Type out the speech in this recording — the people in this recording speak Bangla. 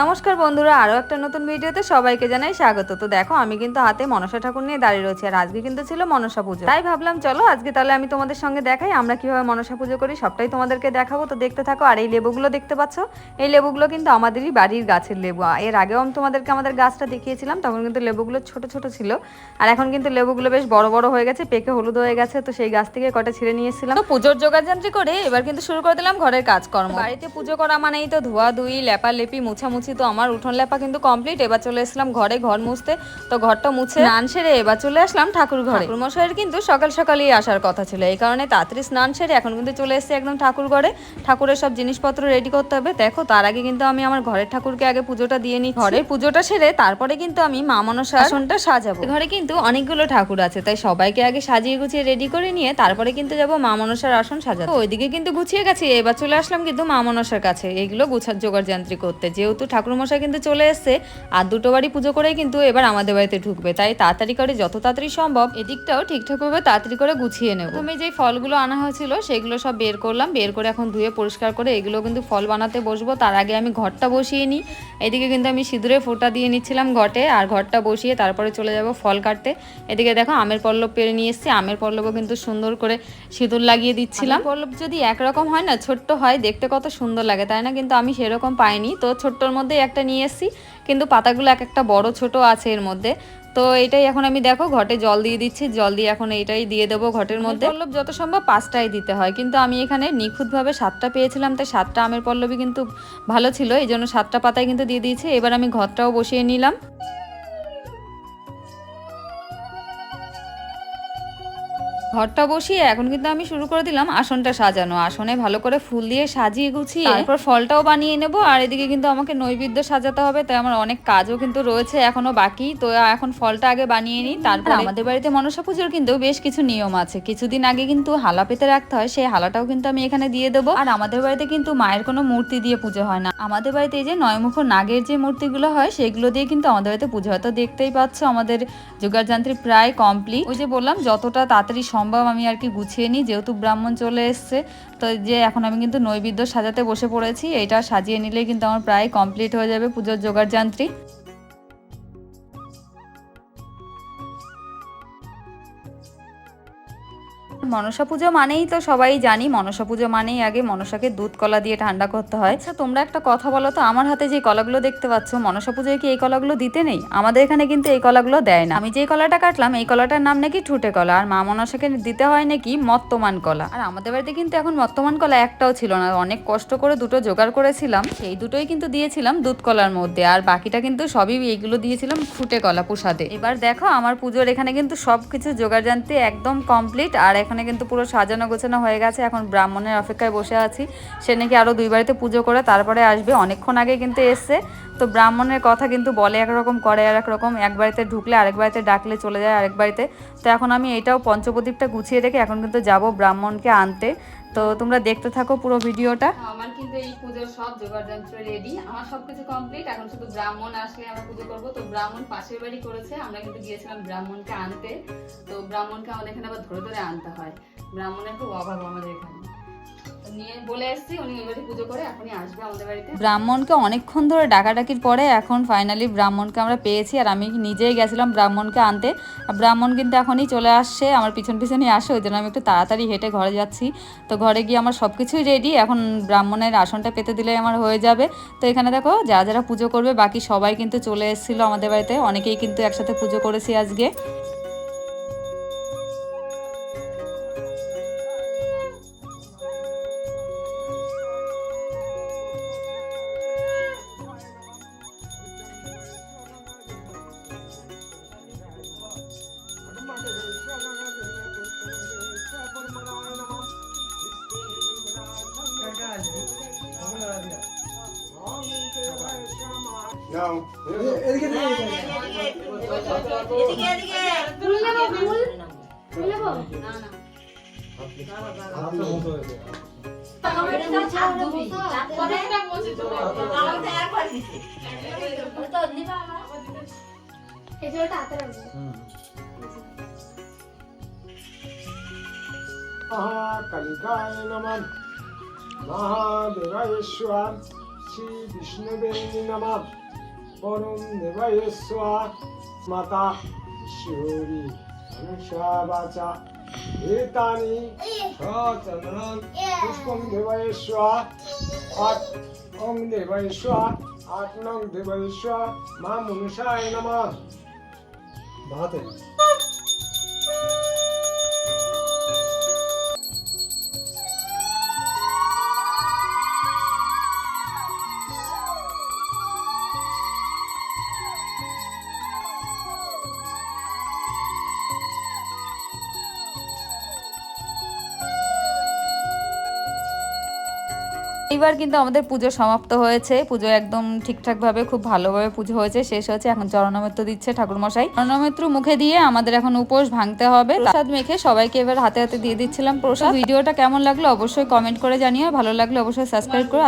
নমস্কার বন্ধুরা আরও একটা নতুন ভিডিওতে সবাইকে জানাই স্বাগত। তো দেখো আমি কিন্তু হাতে মনসা ঠাকুর নিয়ে দাঁড়িয়ে রয়েছি আর আজকে কিন্তু ছিল মনসা পুজো। তাই ভাবলাম চলো আজকে তাহলে আমি তোমাদের সঙ্গে দেখাই আমরা কীভাবে মনসা পুজো করি সবটাই তোমাদেরকে দেখাবো। তো দেখতে থাকো আর এই লেবুগুলো দেখতে পাচ্ছ? এই লেবুগুলো কিন্তু আমাদেরই বাড়ির গাছের লেবু। এর আগেও আমি তোমাদেরকে আমাদের গাছটা দেখিয়েছিলাম তখন কিন্তু লেবুগুলো ছোট ছোট ছিল। আর এখন কিন্তু লেবুগুলো বেশ বড় বড় হয়ে গেছে পেকে হলুদ হয়ে গেছে তো সেই গাছ থেকে কটা ছিঁড়ে নিয়ে এসেছিলাম। তো পুজোর যোগাযান্ত্রী করে এবার কিন্তু শুরু করে দিলাম ঘরের কাজকর্ম। বাড়িতে পুজো করা মানেই তো ধোয়া ধুই লেপা লেপি মুছামুছি তো আমার উঠোন লেপা কিন্তু কমপ্লিট এবার চলে আসলাম ঘরে ঘর মুছতে। তো ঘরটা মুছে স্নান সেরে এবার চলে আসলাম ঠাকুর ঘরে। মশাইয়ের কিন্তু সকাল সকালেই আসার কথা ছিল। এই কারণে তাড়াতাড়ি স্নান সেরে এখন কিন্তু চলে এসেছে একদম ঠাকুর ঘরে। ঠাকুরের সব জিনিসপত্র রেডি করতে হবে। দেখো তার আগে কিন্তু আমি আমার ঘরের ঠাকুরকে আগে পুজোটা দিয়ে নিই ঘরের পুজোটা সেরে তারপরে কিন্তু আমি মা মনসা আসনটা সাজাবো। ঘরে কিন্তু অনেকগুলো ঠাকুর আছে তাই সবাইকে আগে সাজিয়ে গুছিয়ে রেডি করে নিয়ে তারপরে কিন্তু যাব মা মনসার আসন সাজাতে। তো ওইদিকে কিন্তু গুছিয়ে গেছি। এবার চলে আসলাম কিন্তু মা মনসার কাছে। এগুলো গুছার জোগাড় যান্ত্রিক করতে। যেহেতু ঠাকুরমশাই কিন্তু চলে এসছে। আর দুটো বাড়ি পুজো করেই কিন্তু এবার আমাদের বাড়িতে ঢুকবে। তাই তাড়াতাড়ি করে যত তাড়াতাড়ি সম্ভব এদিকটাও ঠিকঠাকভাবে তাড়াতাড়ি করে গুছিয়ে নেব। প্রথমে যেই ফলগুলো আনা হয়েছিল সেগুলো সব বের করলাম। বের করে এখন ধুয়ে পরিষ্কার করে এগুলো কিন্তু ফল বানাতে বসবো। তার আগে আমি ঘরটা বসিয়ে নিই। এদিকে কিন্তু আমি সিঁদুরে ফোঁটা দিয়ে নিচ্ছিলাম ঘটে। আর ঘরটা বসিয়ে তারপরে চলে যাব ফল কাটতে। এদিকে দেখো আমের পল্লব পেরে নিয়ে এসেছি। আমের পল্লবও কিন্তু সুন্দর করে সিঁদুর লাগিয়ে দিচ্ছিলাম। পল্লব যদি একরকম হয় না ছোট্ট হয় দেখতে কত সুন্দর লাগে তাই না? কিন্তু আমি সেরকম পাইনি। তো ছোট্টর মধ্যে একটা নিয়ে এসেছি। কিন্তু পাতাগুলো এক একটা বড় ছোট আছে এর মধ্যে। তো এটাই এখন আমি দেখো ঘটে জল দিয়ে দিচ্ছি। জল দিয়ে এখন এটাই দিয়ে দেবো ঘটের মধ্যে। পল্লব যত সম্ভব পাঁচটাই দিতে হয়। কিন্তু আমি এখানে নিখুঁতভাবে সাতটা পেয়েছিলাম তাই সাতটা আমের পল্লবী কিন্তু ভালো ছিল। এই জন্য সাতটা পাতায় কিন্তু দিয়ে দিয়েছি। এবার আমি ঘরটাও বসিয়ে নিলাম। ঘরটা বসিয়ে এখন কিন্তু আমি শুরু করে দিলাম আসনটা সাজানো। আসনে ভালো করে ফুল দিয়ে সাজিয়ে গুছিয়ে তারপর ফলটাও বানিয়ে নেব। আর এদিকে কিন্তু আমাকে নৈবেদ্য সাজাতে হবে তাই আমার অনেক কাজও কিন্তু রয়েছে এখনও বাকি। তো এখন ফলটা আগে বানিয়ে নিই তারপর আমাদের বাড়িতে মনসা পুজোর কিন্তু বেশ কিছু নিয়ম আছে। কিছুদিন আগে কিন্তু হালা পেতে রাখতে হয় সেই হালাটাও কিন্তু আমি এখানে দিয়ে দেবো। আর আমাদের বাড়িতে কিন্তু মায়ের কোনো মূর্তি দিয়ে পুজো হয় না। আমাদের বাড়িতে এই যে নয়মুখ নাগের যে মূর্তিগুলো হয় সেগুলো দিয়ে কিন্তু আমাদের বাড়িতে পুজো হয়। তো দেখতেই পাচ্ছ আমাদের যোগাযান্ত্রী প্রায় কমপ্লিট ওই যে বললাম যতটা তাড়াতাড়ি সম্ভব আমি আর কি গুছিয়ে নিই, যেহেতু ব্রাহ্মণ চলে এসছে। তো যে এখন আমি কিন্তু নৈবেদ্য সাজাতে বসে পড়েছি, এটা সাজিয়ে নিলে কিন্তু আমার প্রায় কমপ্লিট হয়ে যাবে পুজোর জোগাড় যান্ত্রিক মনসা পুজো মানেই তো সবাই জানি মনসা পুজো মানেই আগে মনসাকে দুধ কলা দিয়ে ঠান্ডা করতে হয়। আচ্ছা তোমরা একটা কথা বলো তো আমার হাতে যে কলাগুলো দেখতে পাচ্ছ মনসা পুজোয় কি এই কলাগুলো দিতে নেই? আমাদের এখানে কিন্তু এই কলাগুলো দেয় না। আমি যে কলাটা কাটলাম এই কলাটার নাম নাকি ঠুটে কলা আর মা মনসাকে দিতে হয় নাকি মত্তমান কলা? আর আমাদের বাড়িতে কিন্তু এখন মত্তমান কলা একটাও ছিল না অনেক কষ্ট করে দুটো জোগাড় করেছিলাম সেই দুটোই কিন্তু দিয়েছিলাম দুধ কলার মধ্যে আর বাকিটা কিন্তু সবই এইগুলো দিয়েছিলাম ফুটে কলা প্রসাদে। এবার দেখো আমার পুজোর এখানে কিন্তু সব কিছু জোগাড় জানতে একদম কমপ্লিট আর এখানে কিন্তু পুরো সাজানো গোছানো হয়ে গেছে। এখন ব্রাহ্মণের অপেক্ষায় বসে আছি। সে নাকি আরও দুই বাড়িতে পুজো করে, তারপরে আসবে। অনেকক্ষণ আগে কিন্তু এসছে। তো ব্রাহ্মণের কথা কিন্তু বলে একরকম, করে আর একরকম। এক বাড়িতে ঢুকলে আরেক বাড়িতে ডাকলে চলে যায় আরেক বাড়িতে। তো এখন আমি এটাও পঞ্চপ্রদীপটা গুছিয়ে রেখে এখন কিন্তু যাব ব্রাহ্মণকে আনতে। তো তোমরা দেখতে থাকো পুরো ভিডিওটা। আমার কিন্তু এই পুজোর সব জোগাড় যন্ত্র রেডি আমার সবকিছু কমপ্লিট এখন শুধু ব্রাহ্মণ আসলে আমরা পুজো করব। তো ব্রাহ্মণ পাশের বাড়ি করেছে। আমরা কিন্তু গিয়েছিলাম ব্রাহ্মণকে আনতে। তো ব্রাহ্মণকে আমাদের এখানে আবার ধরে ধরে আনতে হয়। ব্রাহ্মণের খুব অভাব আমাদের এখানে। বলে ব্রাহ্মণকে অনেকক্ষণ ধরে ডাকাডাকির পরে এখন ফাইনালি ব্রাহ্মণকে আমরা পেয়েছি, আর আমি নিজেই গেছিলাম ব্রাহ্মণকে আনতে। আর ব্রাহ্মণ কিন্তু এখনই চলে আসছে, আমার পিছন পিছনই আসে, ওই জন্য আমি একটু তাড়াতাড়ি হেঁটে ঘরে যাচ্ছি। তো ঘরে গিয়ে আমার সব কিছুই রেডি এখন ব্রাহ্মণের আসনটা পেতে দিলে আমার হয়ে যাবে। তো এখানে দেখো যারা যারা পুজো করবে, বাকি সবাই কিন্তু চলে এসেছিল আমাদের বাড়িতে, অনেকেই কিন্তু একসাথে পুজো করেছি আজকে। নাও এদিকে এদিকে এদিকে ফুল নেব ফুল। ফুল নেব? না না। নমঃ। শ্রী বিষ্ণুবে নমঃ। বরুণ দেবায় স্বাহা মাতা ঈশ্বরী অনুষা বাচা এতানি সচন্দন পুষ্পম দেবায় স্বাহা আট ওম দেবায় স্বাহা আট নং দেবায় স্বাহা এইবার কিন্তু আমাদের পুজো সমাপ্ত হয়েছে। পুজো একদম ঠিকঠাক ভাবে খুব ভালোভাবে পুজো হয়েছে, শেষ হয়েছে। এখন চরণমিত্র দিচ্ছে ঠাকুর মশাই চরণামৃত মুখে দিয়ে আমাদের এখন উপোস ভাঙতে হবে। প্রসাদ মেখে সবাইকে এবার হাতে হাতে দিয়ে দিচ্ছিলাম প্রসাদ। ভিডিওটা কেমন লাগল অবশ্যই কমেন্ট করে জানিও। ভালো লাগলে অবশ্যই সাবস্ক্রাইব করো।